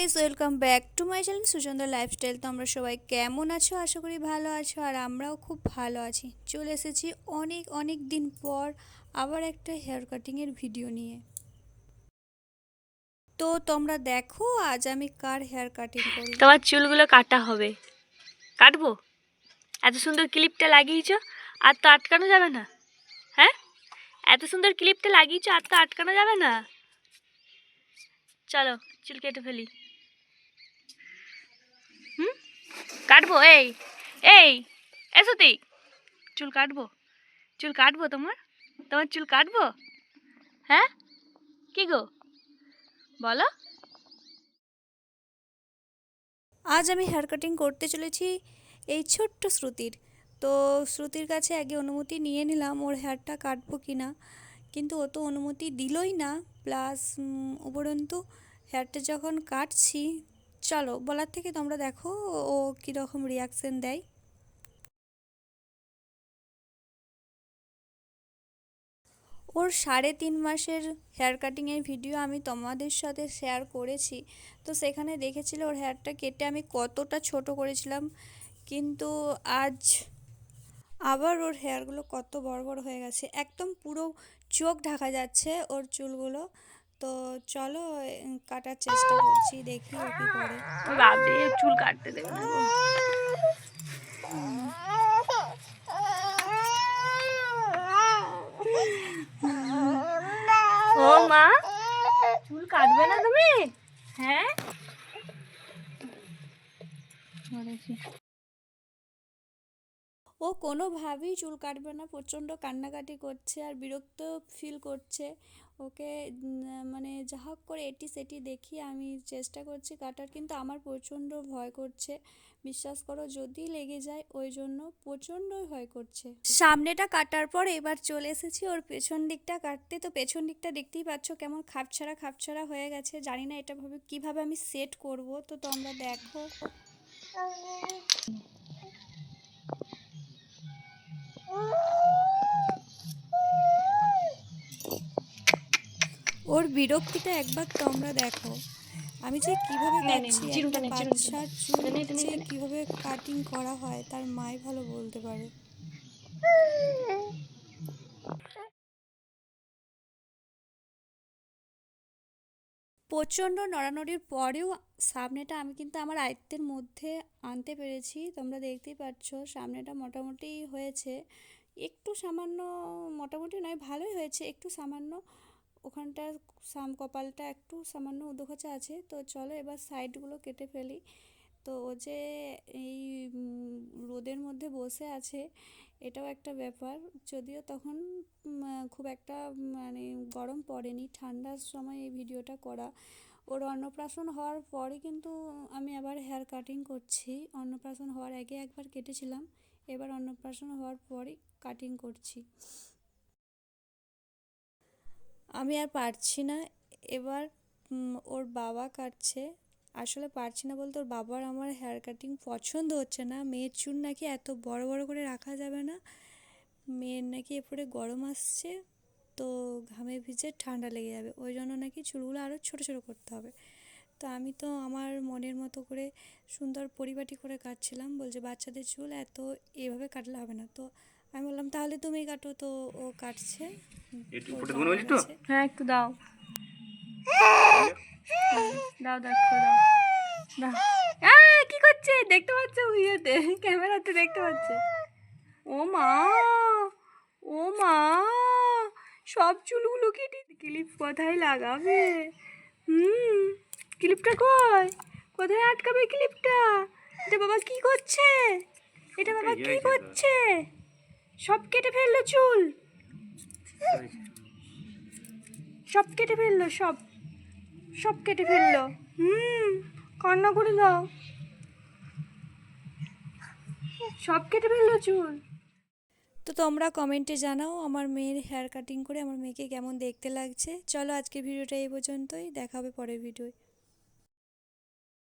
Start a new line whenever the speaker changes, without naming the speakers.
Guys welcome back to my channel Suchandra lifestyle তো আমরা সবাই কেমন আছো? আশা করি ভালো আছো, আর আমরাও খুব ভালো আছি। চলে এসেছি অনেক অনেক দিন পর আবার একটা হেয়ার কাটিংয়ের ভিডিও নিয়ে। তো তোমরা দেখো, আজ আমি কার হেয়ার কাটিং করি
তোমার চুলগুলো কাটা হবে। কাটবো? এত সুন্দর ক্লিপটা লাগিয়েছো, আর তো আটকানো যাবে না। হ্যাঁ? এত সুন্দর ক্লিপটা লাগিয়েছো, আর তো আটকানো যাবে না। চলো, চুল কেটে ফেলি। হুম? কাটবো, এই এই এসো তুই চুল কাটবো চুল কাটবো তোমার তোমার চুল কাটবো? হ্যাঁ? কি গো? বলো।
আজ আমি হেয়ার কাটিং করতে চলেছি এই ছোট্ট শ্রুতির। তো শ্রুতির কাছে আগে অনুমতি নিয়ে নিলাম ওর হেয়ারটা কাটবো কি না। কিন্তু ও তো অনুমতি দিলই না প্লাস উপরন্তু হেয়ারটা যখন কাটছি চলো, বলার থেকে তোমরা দেখো ও কীরকম রিয়াকশন দেয়। ওর সাড়ে তিন মাসের হেয়ার কাটিংয়ের ভিডিও আমি তোমাদের সাথে শেয়ার করেছি। তো সেখানে দেখেছিল ওর হেয়ারটা কেটে আমি কতটা ছোট করেছিলাম। কিন্তু আজ আবার ওর হেয়ারগুলো কত বড় বড় হয়ে গেছে। একদম পুরো চোখ ঢাকা যাচ্ছে ওর চুলগুলো। তো চলো কাটার চেষ্টা করছি দেখি ও কী করে।
বাবরে চুল কাটতে দেবে না ও মা চুল কাটবে না তুমি? হ্যাঁ?
ও কোনোভাবেই চুল কাটবে না প্রচণ্ড কান্নাকাটি করছে আর বিরক্ত ফিল করছে। ওকে মানে যা হোক করে এটি সেটি দেখি, আমি চেষ্টা করছি কাটার, কিন্তু আমার প্রচণ্ড ভয় করছে। বিশ্বাস করো, যদি লেগে যায়, ওই জন্য প্রচণ্ডই ভয় করছে। সামনেটা কাটার পর এবার চলে এসেছি, ওর পেছন দিকটা কাটতে। তো পেছন দিকটা দেখতেই পাচ্ছ কেমন খাপছাড়া খাপছাড়া হয়ে গেছে। জানি না এটা ভাবে কীভাবে আমি সেট করব। তো তোমরা দেখো। ওর বিরক্তিটা একবার তোমরা দেখো। আমি যে কীভাবে কাটছি একটা। বাচ্চার চুল যে কীভাবে কাটিং করা হয় তার মাই ভালো বলতে পারে। প্রচণ্ড নড়ানড়ির পরেও সামনেটা আমি কিন্তু আমার আয়ত্তের মধ্যে আনতে পেরেছি। তোমরা দেখতেই পাচ্ছ সামনেটা মোটামুটি হয়েছে। একটু সামান্য মোটামুটি নয় ভালোই হয়েছে। একটু সামান্য ওখানটা সাম কপালটা একটু সামান্য উদোখচা আছে। তো চলো এবার সাইডগুলো কেটে ফেলি। তো ও যে এই রোদের মধ্যে বসে আছে, এটাও একটা ব্যাপার। যদিও তখন খুব একটা মানে গরম পড়েনি। ঠান্ডার সময় এই ভিডিওটা করা। ওর অন্নপ্রাশন হওয়ার পরে কিন্তু আমি আবার হেয়ার কাটিং করছি। অন্নপ্রাশন হওয়ার আগে একবার কেটেছিলাম। এবার অন্নপ্রাশন হওয়ার পরে কাটিং করছি। আমি আর পারছি না। এবার ওর বাবা কাটছে। আসলে পারছি না বলতে ওর বাবার আমার হেয়ার কাটিং পছন্দ হচ্ছে না। মেয়ের চুল নাকি এত বড় বড় করে রাখা যাবে না। মেয়ের নাকি এরপরে গরম আসছে, তো ঘামে ভিজে ঠান্ডা লেগে যাবে। ওই জন্য নাকি চুলগুলো আরও ছোটো ছোটো করতে হবে। তো আমি তো আমার মনের মতো করে সুন্দর পরিপাটি করে কাটছিলাম। বলছে, বাচ্চাদের চুল এত এভাবে কাটলে হবে না। তো আমি বললাম তাহলে তুমি কাটো তো ও কাটছে।
একটু ফুটে
বাবা
দেবো বলছি তো?
হ্যাঁ একটু দাও। দাও দাও একটু দাও। দাও। কি করছে? দেখতে পাচ্ছ ইয়েতে ক্যামেরাতে দেখতে পাচ্ছে? ও মা ও মা সব চুলগুলো কেটে ক্লিপ কোথায় লাগাবে? হুম ক্লিপটা কই? কোথায় আটকাবে ক্লিপটা? এটা বাবা কি করছে? এটা বাবা কি করছে? সব কেটে ফেলল চুল। সব কেটে ফেলল, সব। সব কেটে ফেলল। হুম কান্না করে দাও। সব কেটে ফেলল চুল।
তো তোমরা কমেন্টে জানাও আমার মেয়ের হেয়ার কাটিং করে আমার মেয়েকে কেমন দেখতে লাগছে। চলো আজকের ভিডিওটা এই পর্যন্তই, দেখা হবে পরের ভিডিওয়।